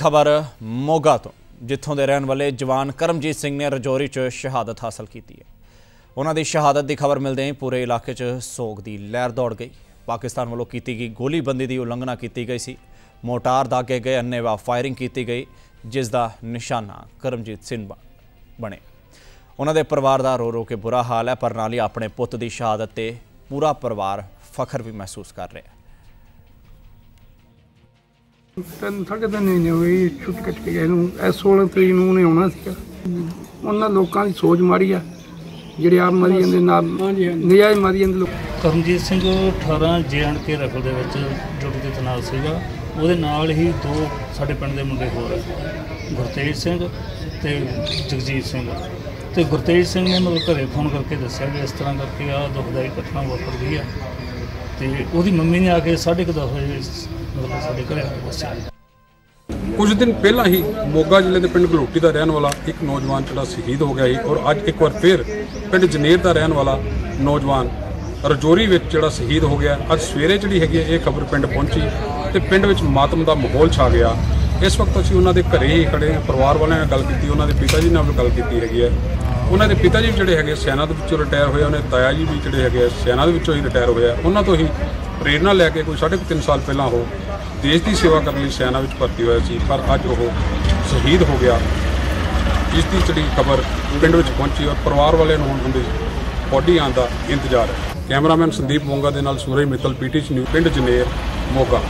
ਖਬਰ ਮੋਗਾ ਤੋਂ, ਜਿੱਥੋਂ ਦੇ ਰਹਿਣ ਵਾਲੇ ਜਵਾਨ ਕਰਮਜੀਤ ਸਿੰਘ ਨੇ ਰਜੌਰੀ 'ਚ ਸ਼ਹਾਦਤ ਹਾਸਲ ਕੀਤੀ ਹੈ। ਉਹਨਾਂ ਦੀ ਸ਼ਹਾਦਤ ਦੀ ਖਬਰ ਮਿਲਦੇ ਹੀ ਪੂਰੇ ਇਲਾਕੇ 'ਚ ਸੋਗ ਦੀ ਲਹਿਰ ਦੌੜ ਗਈ। ਪਾਕਿਸਤਾਨ ਵੱਲੋਂ ਕੀਤੀ ਗਈ ਗੋਲੀਬੰਦੀ ਦੀ ਉਲੰਘਣਾ ਕੀਤੀ ਗਈ ਸੀ। ਮੋਟਾਰ ਦਾਗੇ ਗਏ ਅੰਨੇਵਾਹ ਫਾਇਰਿੰਗ ਕੀਤੀ ਗਈ, ਜਿਸ ਦਾ ਨਿਸ਼ਾਨਾ ਕਰਮਜੀਤ ਸਿੰਘ ਬਣੇ। ਉਹਨਾਂ ਦੇ ਪਰਿਵਾਰ ਦਾ ਰੋ ਰੋ ਕੇ ਬੁਰਾ ਹਾਲ ਹੈ, ਪਰ ਨਾਲ ਹੀ ਆਪਣੇ ਪੁੱਤ ਦੀ ਸ਼ਹਾਦਤ ਤੇ ਪੂਰਾ ਪਰਿਵਾਰ ਫਖਰ ਵੀ ਮਹਿਸੂਸ ਕਰ ਰਿਹਾ ਹੈ। ਤਿੰਨ ਸਾਢੇ ਤਿੰਨ ਮਹੀਨੇ ਹੋਏ ਛੁੱਟ ਕੱਟ ਕੇ ਗਏ ਨੂੰ। ਇਹ 16 ਤਰੀਕ ਨੂੰ ਉਹਨੇ ਆਉਣਾ ਸੀਗਾ। ਉਹਨਾਂ ਲੋਕਾਂ ਦੀ ਸੋਚ ਮਾੜੀ ਆ। ਜਿਹੜੇ ਆਪ ਮਰੀ ਜਾਂਦੇ ਨਾਲ ਨਜਾਇਜ਼ ਮਰੀ ਜਾਂਦੇ ਲੋਕ। ਕਰਮਜੀਤ ਸਿੰਘ 18 ਕੇ ਰਫਲ ਦੇ ਵਿੱਚ ਡਿਊਟੀ ਦੇ ਤਨਾਲ ਸੀਗਾ। ਉਹਦੇ ਨਾਲ ਹੀ ਦੋ ਸਾਡੇ ਪਿੰਡ ਦੇ ਮੁੰਡੇ ਹੋਰ ਗੁਰਤੇਜ ਸਿੰਘ ਤੇ ਜਗਜੀਤ ਸਿੰਘ। ਤੇ ਗੁਰਤੇਜ ਸਿੰਘ ਨੇ ਮਤਲਬ ਘਰੇ ਫੋਨ ਕਰਕੇ ਦੱਸਿਆ ਕਿ ਇਸ ਤਰ੍ਹਾਂ ਕਰਕੇ ਆ ਦੁਖਦਾਈ ਘਟਨਾ ਵਾਪਰ ਗਈ ਆ। ਤੇ ਉਹਦੀ ਮੰਮੀ ਨੇ ਆ ਕੇ 10:30 ਵਜੇ ਸਾਡੇ ਘਰੇ ਆ ਕੇ ਦੱਸਿਆ ਕੁਝ ਦਿਨ ਪਹਿਲਾਂ ਹੀ ਮੋਗਾ ਜ਼ਿਲ੍ਹੇ ਦੇ ਪਿੰਡ ਗਲੋਟੀ ਦਾ ਰਹਿਣ ਵਾਲਾ ਇੱਕ ਨੌਜਵਾਨ ਜਿਹੜਾ ਸ਼ਹੀਦ ਹੋ ਗਿਆ ਸੀ ਔਰ ਅੱਜ ਇੱਕ ਵਾਰ ਫਿਰ ਪਿੰਡ ਜਨੇਰ ਦਾ ਰਹਿਣ ਵਾਲਾ ਨੌਜਵਾਨ ਰਜੌਰੀ ਵਿੱਚ ਜਿਹੜਾ ਸ਼ਹੀਦ ਹੋ ਗਿਆ। ਅੱਜ ਸਵੇਰੇ ਜਿਹੜੀ ਹੈਗੀ ਹੈ ਇਹ ਖਬਰ ਪਿੰਡ ਪਹੁੰਚੀ ਤੇ ਪਿੰਡ ਵਿੱਚ ਮਾਤਮ ਦਾ ਮਾਹੌਲ ਛਾ ਗਿਆ। ਇਸ ਵਕਤ ਅਸੀਂ ਉਹਨਾਂ ਦੇ ਘਰੇ ਹੀ ਖੜੇ ਹਾਂ, ਪਰਿਵਾਰ ਵਾਲਿਆਂ ਨਾਲ ਗੱਲ ਕੀਤੀ, ਉਹਨਾਂ ਦੇ ਪਿਤਾ ਜੀ ਨਾਲ ਵੀ ਗੱਲ ਕੀਤੀ ਹੈਗੀ ਹੈ। ਉਹਨਾਂ ਦੇ ਪਿਤਾ ਜੀ ਵੀ ਜਿਹੜੇ ਹੈਗੇ ਸੈਨਾ ਦੇ ਵਿੱਚੋਂ ਰਿਟਾਇਰ ਹੋਏ ਉਹਨੇ ਤਾਇਆ ਜੀ ਵੀ ਜਿਹੜੇ ਹੈਗੇ ਸੈਨਾ ਦੇ ਵਿੱਚੋਂ ਹੀ ਰਿਟਾਇਰ ਹੋਇਆ ਉਹਨਾਂ ਤੋਂ ਹੀ ਪ੍ਰੇਰਣਾ ਲੈ ਕੇ ਕੋਈ ਸਾਢੇ ਕੁ ਤਿੰਨ ਸਾਲ ਪਹਿਲਾਂ ਉਹ ਦੇਸ਼ ਦੀ ਸੇਵਾ ਕਰਨ ਲਈ ਸੈਨਾ ਵਿੱਚ ਭਰਤੀ ਹੋਇਆ ਸੀ, ਪਰ ਅੱਜ ਉਹ ਸ਼ਹੀਦ ਹੋ ਗਿਆ। ਜਿਸ ਦੀ ਜਿਹੜੀ ਖਬਰ ਪਿੰਡ ਵਿੱਚ ਪਹੁੰਚੀ ਔਰ ਪਰਿਵਾਰ ਵਾਲਿਆਂ ਨੂੰ ਹੁਣ ਉਹਦੀ ਬੋਡੀ ਆਉਣ ਦਾ ਇੰਤਜ਼ਾਰ ਹੈ। ਕੈਮਰਾਮੈਨ ਸੰਦੀਪ ਮੋਂਗਾ ਦੇ ਨਾਲ ਸੂਰਜ ਮਿੱਤਲ, ਪੀਟੀਸੀ ਨਿਊ ਪਿੰਡ ਜਨੇਰ, ਮੋਗਾ।